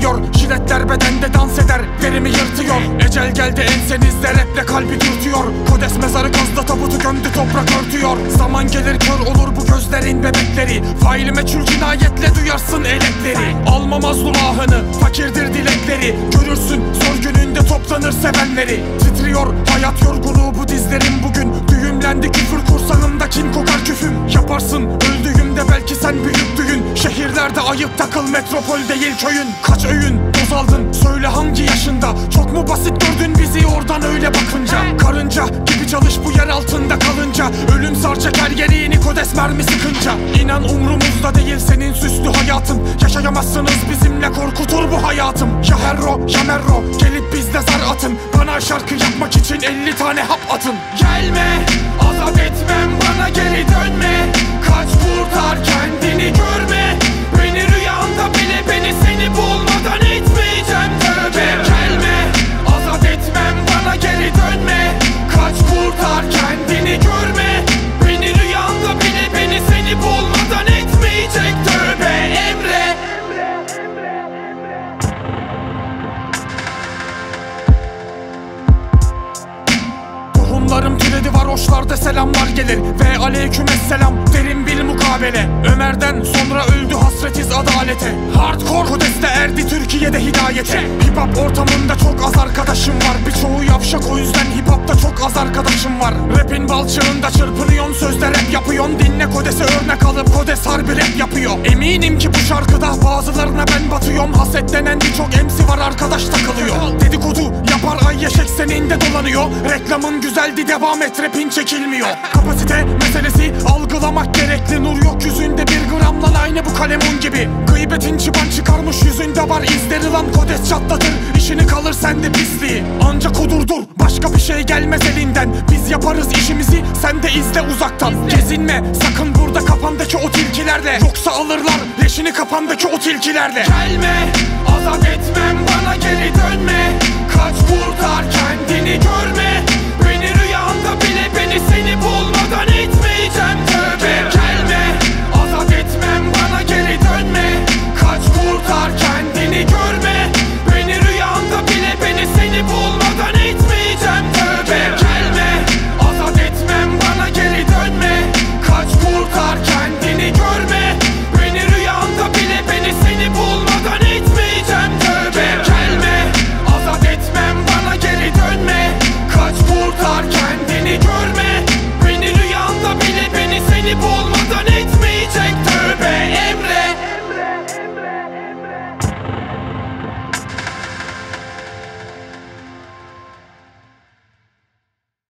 giriyor Jiletler bedende dans eder Derimi yırtıyor. Ecel geldi ensenizde raple kalbi dürtüyor. Kodes mezarı gazda tabutu gömdü toprak örtüyor. Zaman gelir kör olur bu gözlerin bebekleri. Faili meçhul cinayetle duyarsın elekleri Alma mazlum ahını Fakirdir dilekleri. Görürsün zor gününde toplanır sevenleri. Titriyor hayat yorgunluğu bu dizlerim bugün. Düğümlendi küfür kursağımda kin kokar küfüm. Yaparsın öldüğümde belki sen büyüktün Şehirlerde ayıp takıl metropol değil köyün. Kaç öğün doz aldın söyle hangi yaşında? Çok mu basit gördün bizi oradan öyle bakınca? Karınca gibi çalış bu yer altında kalınca. Ölüm sar çeker geriğini kodes mermi sıkınca. İnan umrumuzda değil senin süslü hayatın. Yaşayamazsınız bizimle korkutur bu hayatım. Ya herro ya merro gelip bizde zar atın. Bana şarkı yapmak için 50 tane hap atın. Gelme azat etmem kendini görme Beni rüyanda bile beni seni bulmadan etmeyecek. Tövbe Emre. Tohumlarım türedi varoşlarda selamlar gelir. Ve aleyküm selam derin bir mukabele. Ömer'den sonra öldü hasretiz adalete Hardcore kodeste erdi Türkiye'de hidayete. Hip hop ortamında çok az arkadaşım var. Birçoğu yavşak o yüzden hip hopta çok az arkadaşım var. Rapin balçığında çırpınıyorsun sözde rap yapıyorsun Dinle kodese örnek alıp kodes harbi rap yapıyor. Eminim ki bu şarkıda bazılarına ben batıyorum. Haset denen birçok MC var arkadaş takılıyor Dedikodu yaşek seninde dolanıyor. Reklamın güzeldi devam et. Rapin çekilmiyor. Kapasite meselesi algılamak gerekli. Nur yok yüzünde bir gram lan aynı bu kalemun gibi. Gıybetin çıban çıkarmış yüzünde var. İzleri lan kodes çatlatır. İşini kalır sende pisliği. Ancak kudurdur başka bir şey gelmez elinden. Biz yaparız işimizi sen de izle uzaktan. Gezinme sakın burada kafandaki o tilkilerle. Yoksa alırlar leşini kafandaki o tilkilerle. Gelme azat etmem bana geri dönme Kaç kurtar kendini